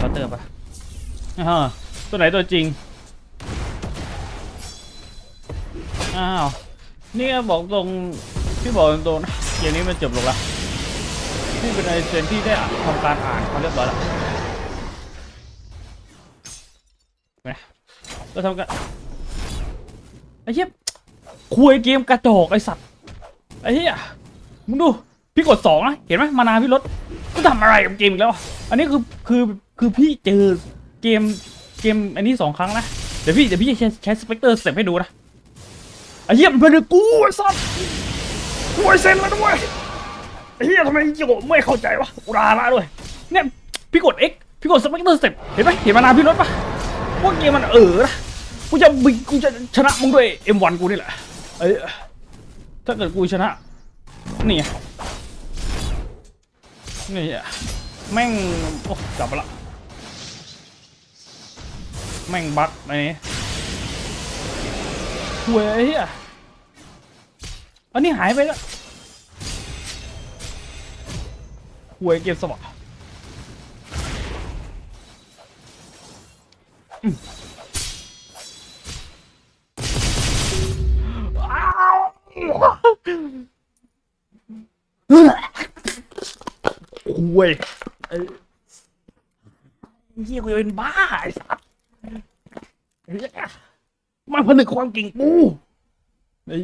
เคาน์เตอร์ปะอ้าวตัวไหนตัวจริง อ้าว นี่บอกตรง พี่บอกตรงนะเกมนี้มันจบลงล้วนี่เป็นไอเซนที่ได้อ่านทำการอ่านเขาเรียบร้อยแล้วไปเราทำกันไอ้เหี้ยคุยเกมกระจอกไอสัตว์ ไอ้เหี้ยมึงดู พี่กดสองนะเห็นไหมมานาพี่ลดก็ทำอะไรกับเกมอีกแล้ว อันนี้คือคือ คือพี่เจอเกมเกมอันนี้สองครั้งนะ เดี๋ยวพี่เดี๋ยวพี่จะใช้ใช้สเปกเตอร์เสร็จให้ดูนะไอ้เหี้ยมันเป็นกูไอ้สัสกูไอ้เซนแล้วด้วยไอ้เหี้ยทำไมโยไม่เข้าใจวะอุราละด้วยเนี่ยพี่กด X พี่กดสเปกเตอร์เสร็จเห็นไหมเห็นมานาพี่ลดปะว่าเกมมันเออนะกูจะบิกูจะชนะมึงด้วย M1 กูนี่แหละเอ้ยถ้าเกิดกูชนะนี่ไงนี่แม่งโอ้กลับละ แม่งบั๊กไอ้นี่หวยไอ้เหี้ยอันนี้หายไปแล้วหวยเกมสวะหวยไอ้เหี้ยกูจะเป็นบ้าไอ้สัส มาผนึกความเก่งกูไอ้